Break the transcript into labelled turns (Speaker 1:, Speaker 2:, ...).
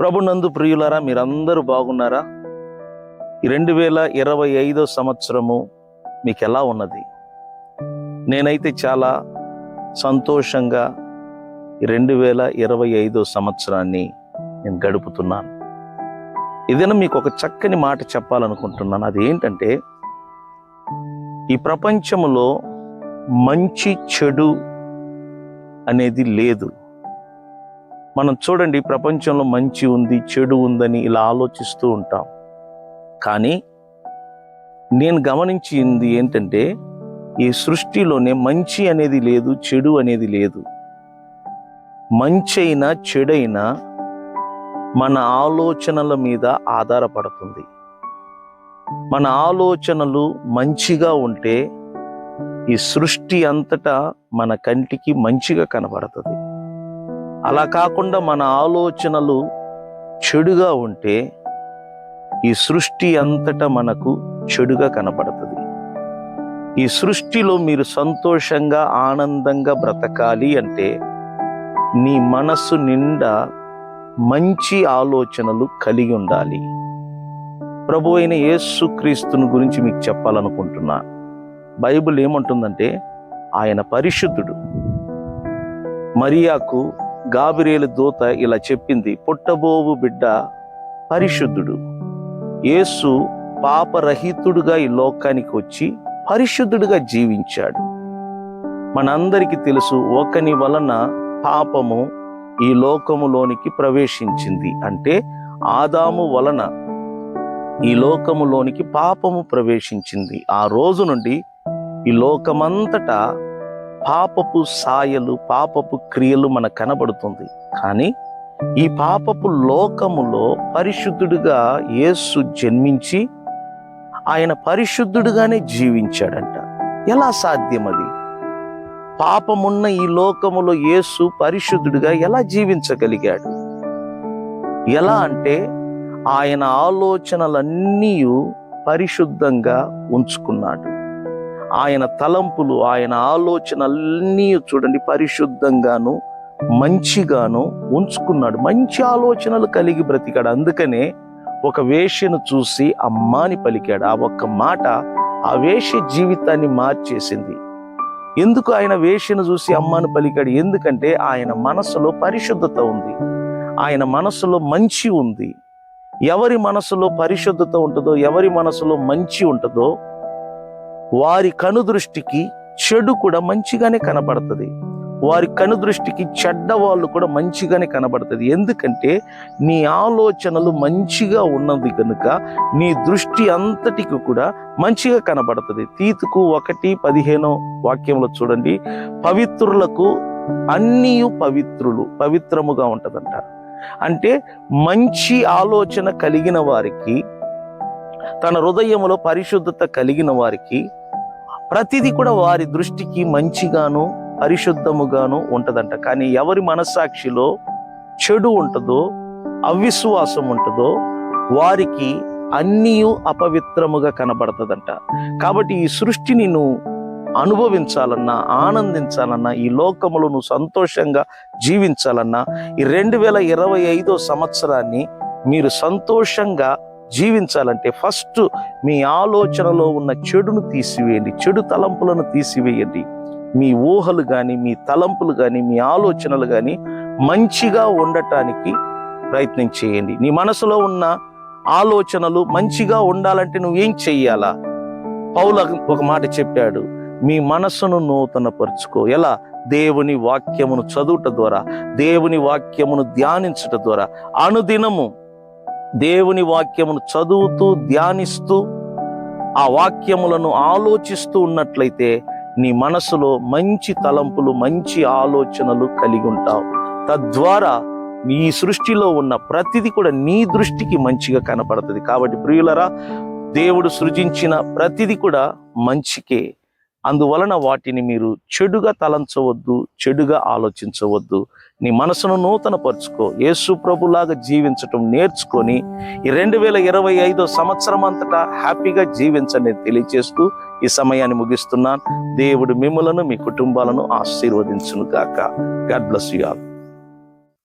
Speaker 1: ప్రభునందు ప్రియులారా మీరందరూ బాగున్నారా? ఈ రెండు వేల ఇరవై ఐదో సంవత్సరము మీకు ఎలా ఉన్నది? నేనైతే చాలా సంతోషంగా ఈ రెండు వేల ఇరవై ఐదో సంవత్సరాన్ని నేను గడుపుతున్నాను. ఏదైనా మీకు ఒక చక్కని మాట చెప్పాలనుకుంటున్నాను. అది ఏంటంటే ఈ ప్రపంచంలో మంచి చెడు అనేది లేదు. మనం చూడండి ప్రపంచంలో మంచి ఉంది చెడు ఉందని ఇలా ఆలోచిస్తూ ఉంటాం. కానీ నేను గమనించింది ఏంటంటే ఈ సృష్టిలోనే మంచి అనేది లేదు చెడు అనేది లేదు. మంచైనా చెడైనా మన ఆలోచనల మీద ఆధారపడుతుంది. మన ఆలోచనలు మంచిగా ఉంటే ఈ సృష్టి అంతటా మన కంటికి మంచిగా కనబడుతుంది. అలా కాకుండా మన ఆలోచనలు చెడుగా ఉంటే ఈ సృష్టి అంతటా మనకు చెడుగా కనపడుతుంది. ఈ సృష్టిలో మీరు సంతోషంగా ఆనందంగా బ్రతకాలి అంటే నీ మనస్సు నిండా మంచి ఆలోచనలు కలిగి ఉండాలి. ప్రభు అయిన యేసుక్రీస్తుని గురించి మీకు చెప్పాలనుకుంటున్నా. బైబిల్ ఏమంటుందంటే ఆయన పరిశుద్ధుడు. మరియాకు గాబిరేలు దూత ఇలా చెప్పింది పుట్టబోవు బిడ్డ పరిశుద్ధుడు. యేసు పాపరహితుడుగా ఈ లోకానికి వచ్చి పరిశుద్ధుడుగా జీవించాడు. మనందరికీ తెలుసు ఒకని వలన పాపము ఈ లోకములోనికి ప్రవేశించింది. అంటే ఆదాము వలన ఈ లోకములోనికి పాపము ప్రవేశించింది. ఆ రోజు నుండి ఈ లోకమంతటా పాపపు సాయలు పాపపు క్రియలు మనకు కనబడుతుంది. కానీ ఈ పాపపు లోకములో పరిశుద్ధుడిగా యేసు జన్మించి ఆయన పరిశుద్ధుడుగానే జీవించాడంట. ఎలా సాధ్యం అది? పాపమున్న ఈ లోకములో యేసు పరిశుద్ధుడిగా ఎలా జీవించగలిగాడు? ఎలా అంటే ఆయన ఆలోచనలన్నీ పరిశుద్ధంగా ఉంచుకున్నాడు. ఆయన తలంపులు ఆయన ఆలోచనలన్నీ చూడండి పరిశుద్ధంగాను మంచిగాను ఉంచుకున్నాడు. మంచి ఆలోచనలు కలిగి బ్రతికాడు. అందుకనే ఒక వేషను చూసి అమ్మాని పలికాడు. ఆ ఒక్క మాట ఆ వేష జీవితాన్ని మార్చేసింది. ఎందుకు ఆయన వేషను చూసి అమ్మాను పలికాడు? ఎందుకంటే ఆయన మనసులో పరిశుద్ధత ఉంది. ఆయన మనసులో మంచి ఉంది. ఎవరి మనసులో పరిశుద్ధత ఉంటుందో ఎవరి మనసులో మంచి ఉంటుందో వారి కనుదృష్టికి చెడు కూడా మంచిగానే కనబడుతుంది. వారి కనుదృష్టికి చెడ్డ వాళ్ళు కూడా మంచిగానే కనబడుతుంది. ఎందుకంటే నీ ఆలోచనలు మంచిగా ఉన్నది కనుక నీ దృష్టి అంతటికి కూడా మంచిగా కనబడుతుంది. తీతుకు ఒకటి పదిహేనో వాక్యంలో చూడండి. పవిత్రులకు అన్నీ పవిత్రులు పవిత్రముగా ఉంటుందంట. అంటే మంచి ఆలోచన కలిగిన వారికి తన హృదయంలో పరిశుద్ధత కలిగిన వారికి ప్రతిదీ కూడా వారి దృష్టికి మంచిగాను పరిశుద్ధముగాను ఉంటదంట. కానీ ఎవరి మనస్సాక్షిలో చెడు ఉంటుందో అవిశ్వాసం ఉంటుందో వారికి అన్నీ అపవిత్రముగా కనబడుతుందంట. కాబట్టి ఈ సృష్టిని నువ్వు అనుభవించాలన్నా ఆనందించాలన్నా ఈ లోకములో నువ్వు సంతోషంగా జీవించాలన్నా ఈ రెండు వేల ఇరవై ఐదో సంవత్సరాన్ని మీరు సంతోషంగా జీవించాలంటే ఫస్ట్ మీ ఆలోచనలో ఉన్న చెడును తీసివేయండి. చెడు తలంపులను తీసివేయండి. మీ ఊహలు కానీ మీ తలంపులు కానీ మీ ఆలోచనలు కానీ మంచిగా ఉండటానికి ప్రయత్నం చేయండి. నీ మనసులో ఉన్న ఆలోచనలు మంచిగా ఉండాలంటే నువ్వేం చెయ్యాలా? పౌల ఒక మాట చెప్పాడు. మీ మనస్సును నూతనపరుచుకో. ఎలా? దేవుని వాక్యమును చదువుట ద్వారా దేవుని వాక్యమును ధ్యానించుట ద్వారా. అనుదినము దేవుని వాక్యమును చదువుతూ ధ్యానిస్తూ ఆ వాక్యములను ఆలోచిస్తూ ఉన్నట్లయితే నీ మనసులో మంచి తలంపులు మంచి ఆలోచనలు కలిగి ఉంటావు. తద్వారా నీ సృష్టిలో ఉన్న ప్రతిదీ కూడా నీ దృష్టికి మంచిగా కనపడుతుంది. కాబట్టి ప్రియులరా దేవుడు సృజించిన ప్రతిదీ కూడా మంచికే. అందువలన వాటిని మీరు చెడుగా తలంచవద్దు చెడుగా ఆలోచించవద్దు. నీ మనసును నూతనపరుచుకో. యేసు ప్రభులాగా జీవించటం నేర్చుకొని ఈ రెండు వేల ఇరవై ఐదో సంవత్సరం అంతటా హ్యాపీగా జీవించని తెలియచేస్తూ తెలియజేస్తూ ఈ సమయాన్ని ముగిస్తున్నాను. దేవుడు మిమ్మలను మీ కుటుంబాలను ఆశీర్వదించును గాక గాడ్ బ్లస్ యు ఆల్.